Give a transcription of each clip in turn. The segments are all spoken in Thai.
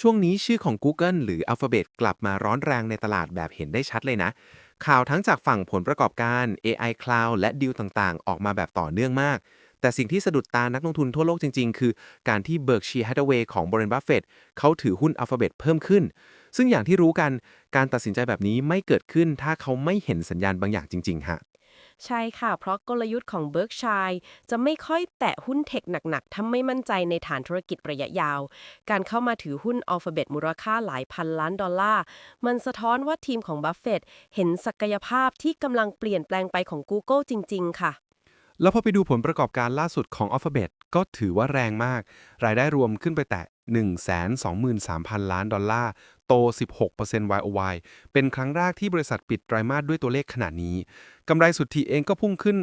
ช่วงนี้ชื่อของ Google หรือ Alphabet กลับมาร้อนแรงในตลาดแบบเห็นได้ชัดเลยนะ ข่าวทั้งจากฝั่งผลประกอบการ AI Cloud และดีลต่างๆ ออกมาแบบต่อเนื่องมาก แต่สิ่งที่สะดุดตานักลงทุนทั่วโลกจริง ๆ คือการที่ Berkshire Hathaway ของ Warren Buffett เขาถือหุ้น Alphabet เพิ่มขึ้น ซึ่งอย่างที่รู้กันการตัดสินใจแบบนี้ไม่เกิดขึ้นถ้าเขาไม่เห็นสัญญาณบางอย่างจริง ๆ ฮะ ใช่ค่ะ เพราะกลยุทธ์ของ Berkshire จะไม่ค่อยแตะหุ้นเทคหนักๆถ้าไม่มั่นใจในฐานธุรกิจระยะยาว การเข้ามาถือหุ้น Alphabet มูลค่าหลายพันล้านดอลลาร์ มันสะท้อนว่าทีมของบัฟเฟตเห็นศักยภาพที่กำลังเปลี่ยนแปลงไปของ Google จริง ๆ ค่ะแล้วพอไปดูผลประกอบการล่าสุดของ Alphabet ก็ถือว่าแรงมาก รายได้รวมขึ้นไปแตะ 123,000 ล้านดอลลาร์ โต 16% YOY เป็นครั้งแรกที่บริษัทปิดไตรมาสด้วยตัวเลขขนาดนี้ กำไรสุทธิเองก็พุ่งขึ้น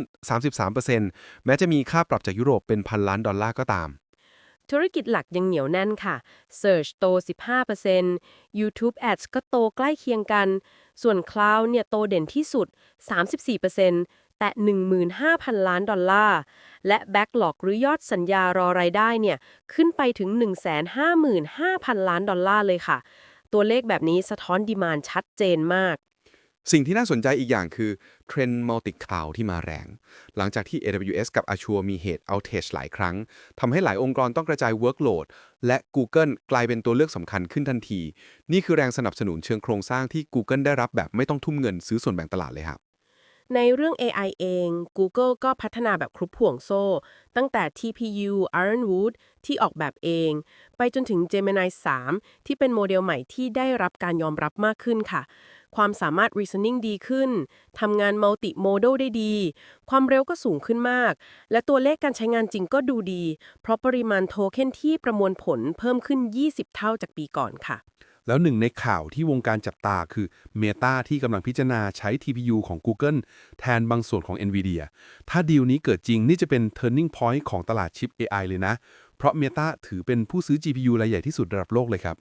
33%แม้จะมีค่าปรับจากยุโรปเป็นพันล้านดอลลาร์ก็ตาม ธุรกิจหลักยังเหนียวแน่นค่ะ Search โต 15% YouTube Ads ก็โตใกล้เคียงกัน ส่วน Cloud เนี่ยโตเด่นที่สุด 34% แต่15,000 ล้านดอลลาร์ และ Backlog หรือยอดสัญญารอรายได้เนี่ยขึ้นไปถึง 155,000 ล้านดอลลาร์เลยค่ะ ตัวเลขแบบนี้สะท้อนดีมานชัดเจนมาก สิ่งที่น่าสนใจอีกอย่างคือเทรนด์ Multi Cloud ที่มาแรง หลังจากที่ AWS กับ Azure มีเหตุ outage หลายครั้งทำให้หลายองค์กรต้องกระจาย workload และ Google กลายเป็นตัวเลือกสำคัญขึ้นทันที นี่คือแรงสนับสนุนเชิงโครงสร้างที่ Google ได้รับแบบไม่ต้องทุ่มเงินซื้อส่วนแบ่งตลาดเลยครับ ในเรื่อง AI เอง Google ก็พัฒนาแบบครุบห่วงโซ่ ตั้งแต่ TPU Ironwood ที่ออกแบบเอง ไปจนถึง Gemini 3 ที่เป็นโมเดลใหม่ที่ได้รับการยอมรับมากขึ้นค่ะ ความสามารถ reasoning ดีขึ้น ทำงาน multi modal ได้ดี ความเร็วก็สูงขึ้นมาก และตัวเลขการใช้งานจริงก็ดูดี เพราะปริมาณโทเค็นที่ประมวลผลเพิ่มขึ้น 20 เท่าจากปีก่อนค่ะ แล้วหนึ่งในข่าวที่วงการจับตาคือ Meta ที่กำลังพิจารณาใช้ TPU ของ Google แทนบางส่วนของ NVIDIA ถ้าดีลนี้เกิดจริงนี่จะเป็น turning point ของตลาดชิป AI เลยนะ เพราะ Meta ถือเป็นผู้ซื้อ GPU รายใหญ่ที่สุดระดับโลกเลยครับ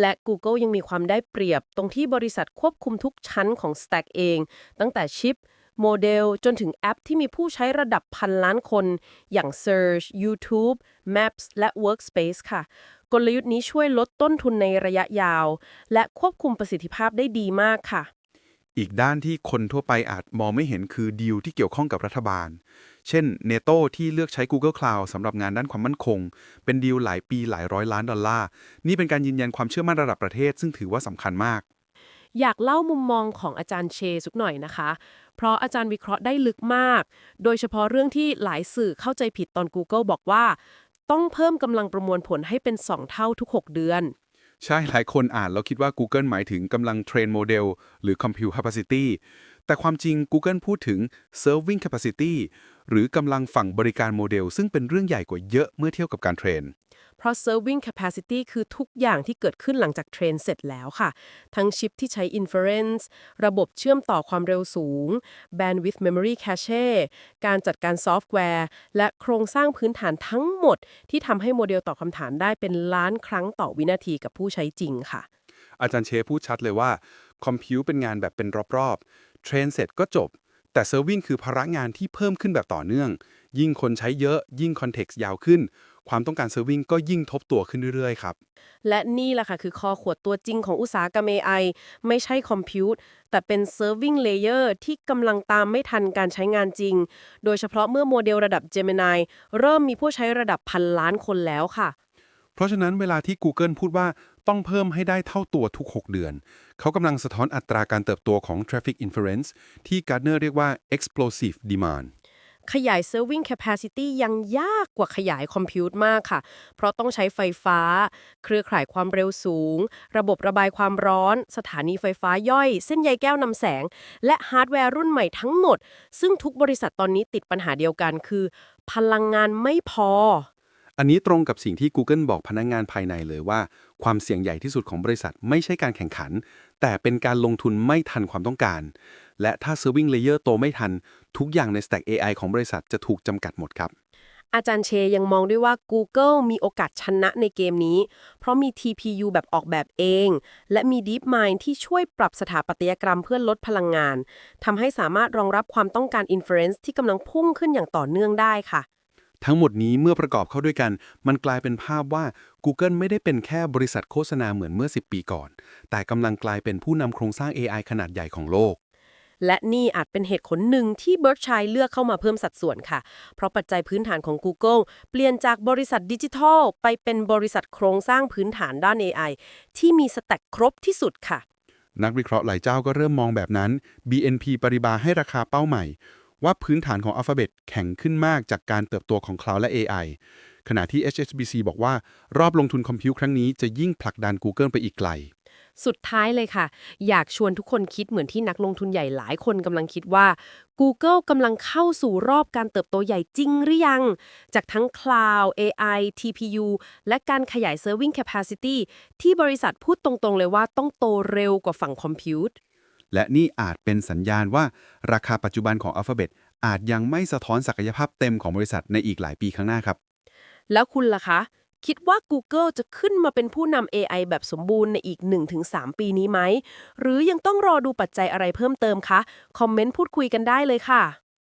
และ Google ยังมีความได้เปรียบตรงที่บริษัทควบคุมทุกชั้นของ Stack เอง ตั้งแต่ชิป โมเดล จนถึงแอปที่มีผู้ใช้ระดับพันล้านคน อย่าง Search YouTube Maps และ Workspace ค่ะ กลยุทธ์นี้ช่วยลดต้นทุนในระยะยาว และควบคุมประสิทธิภาพได้ดีมากค่ะ อีกด้านที่คนทั่วไปอาจมองไม่เห็นคือดีลที่เกี่ยวข้องกับรัฐบาล เช่น NATO ที่เลือกใช้ Google Cloud สำหรับงานด้านความมั่นคง เป็นดีลหลายปีหลายร้อยล้านดอลลาร์ นี่เป็นการยืนยันความเชื่อมั่นระดับประเทศ ซึ่งถือว่าสำคัญมาก อยากเล่ามุมมองของอาจารย์เชสักหน่อยนะคะ เพราะอาจารย์วิเคราะห์ได้ลึกมาก โดยเฉพาะเรื่องที่หลายสื่อเข้าใจผิดตอน Google บอกว่า ต้องเพิ่มกำลังประมวลผลให้เป็น 2 เท่าทุก 6 เดือน ใช่หลายคนอ่านแล้วคิดว่า Google หมายถึงกำลังเทรนโมเดลหรือ Compute Capacity แต่ความจริง Google พูดถึง Serving Capacity หรือกำลังฝั่งบริการโมเดล ซึ่งเป็นเรื่องใหญ่กว่าเยอะเมื่อเทียบกับการเทรน ราะ serving capacity คือทุกอย่างที่เกิดขึ้นหลังจากเทรนเสร็จแล้วค่ะ ทั้งชิปที่ใช้ inference ระบบเชื่อมต่อความเร็วสูง bandwidth memory cache การจัดการซอฟต์แวร์ และโครงสร้างพื้นฐานทั้งหมด ที่ทำให้โมเดลตอบคำถามได้เป็นล้านครั้งต่อวินาทีกับผู้ใช้จริงค่ะ อาจารย์เชพูดชัดเลยว่า Compute เป็นงานแบบเป็นรอบๆเทรนเสร็จก็จบ แต่ Serving คือภาระงานที่เพิ่มขึ้นแบบต่อเนื่อง ยิ่งคนใช้เยอะ ยิ่งคอนเท็กซ์ยาวขึ้น ความต้องการ Serving ก็ยิ่งทบตัวขึ้นเรื่อยๆครับ และนี่แหละค่ะคือคอขวดตัวจริงของอุตสาหกรรม AI ไม่ใช่คอมพิวต์แต่เป็น serving layer ที่กำลังตามไม่ทันการใช้งานจริง โดยเฉพาะเมื่อโมเดลระดับ Gemini เริ่มมีผู้ใช้ระดับพันล้านคนแล้วค่ะ เพราะฉะนั้นเวลาที่ Google พูดว่าต้องเพิ่มให้ได้เท่าตัวทุก 6 เดือน เขากำลังสะท้อนอัตราการเติบโตของ Traffic Inference ที่ Gartner เรียกว่า explosive demand ขยาย serving capacity ยังยากกว่าขยายคอมพิวต์มากค่ะ เพราะต้องใช้ไฟฟ้า เครือข่ายความเร็วสูง ระบบระบายความร้อน สถานีไฟฟ้าย่อย เส้นใยแก้วนำแสง และฮาร์ดแวร์รุ่นใหม่ทั้งหมด ซึ่งทุกบริษัทตอนนี้ติดปัญหาเดียวกันคือ พลังงานไม่พอ อันนี้ตรงกับสิ่งที่ Google บอกพนักงงานภายในเลยว่า ความเสี่ยงใหญ่ที่สุดของบริษัทไม่ใช่การแข่งขัน แต่เป็นการลงทุนไม่ทันความต้องการ และถ้า Serving Layer โตไม่ทัน ทุกอย่างใน Stack AI ของบริษัทจะถูกจำกัดหมดครับ อาจารย์เชยังมองด้วยว่า Google มีโอกาสชนะในเกมนี้ เพราะมี TPU แบบออกแบบเอง และมี DeepMind ที่ช่วยปรับสถาปัตยกรรมเพื่อลดพลังงานทำให้สามารถรองรับความต้องการ Inference ที่กำลังพุ่งขึ้นอย่างต่อเนื่องได้ค่ะทั้งหมดนี้เมื่อประกอบเข้าด้วยกัน มันกลายเป็นภาพว่า Google ไม่ได้เป็นแค่บริษัทโฆษณาเหมือนเมื่อ 10 ปีก่อน แต่กำลังกลายเป็นผู้นำโครงสร้าง AI ขนาดใหญ่ของโลก และนี่อาจเป็นเหตุผลหนึ่งที่เบิร์กชัยเลือกเข้ามาเพิ่มสัดส่วนค่ะ เพราะปัจจัยพื้นฐานของ Google เปลี่ยนจากบริษัทดิจิทัล ไปเป็นบริษัทโครงสร้างพื้นฐานด้าน AI ที่มีสแต็กครบที่สุดค่ะ นักวิเคราะห์หลายเจ้าก็เริ่มมองแบบนั้น BNP ปริบาให้ราคาเป้าใหม่ ว่าพื้นฐานของ Alphabet แข็งขึ้นมากจากการเติบโตของ Cloud และ AI ขณะที่ HSBC บอกว่ารอบลงทุนคอมพิวครั้งนี้จะยิ่งผลักดัน Google ไปอีกไกล สุดท้ายเลยค่ะ อยากชวนทุกคนคิดเหมือนที่นักลงทุนใหญ่หลายคนกำลังคิดว่า Google กำลังเข้าสู่รอบการเติบโตใหญ่จริงหรือยัง จากทั้ง Cloud AI TPU และการขยาย Serving Capacity ที่บริษัทพูดตรงๆเลยว่าต้องโตเร็วกว่าฝั่งคอมพิวต์และนี่อาจเป็นสัญญาณว่าราคาปัจจุบันของ Alphabet อาจยังไม่สะท้อนศักยภาพเต็มของบริษัทในอีกหลายปีข้างหน้าครับ แล้วคุณล่ะคะ คิดว่า Google จะขึ้นมาเป็นผู้นำ AI แบบสมบูรณ์ในอีก 1-3 ปีนี้ไหม หรือยังต้องรอดูปัจจัยอะไรเพิ่มเติมคะ คอมเมนต์พูดคุยกันได้เลยค่ะ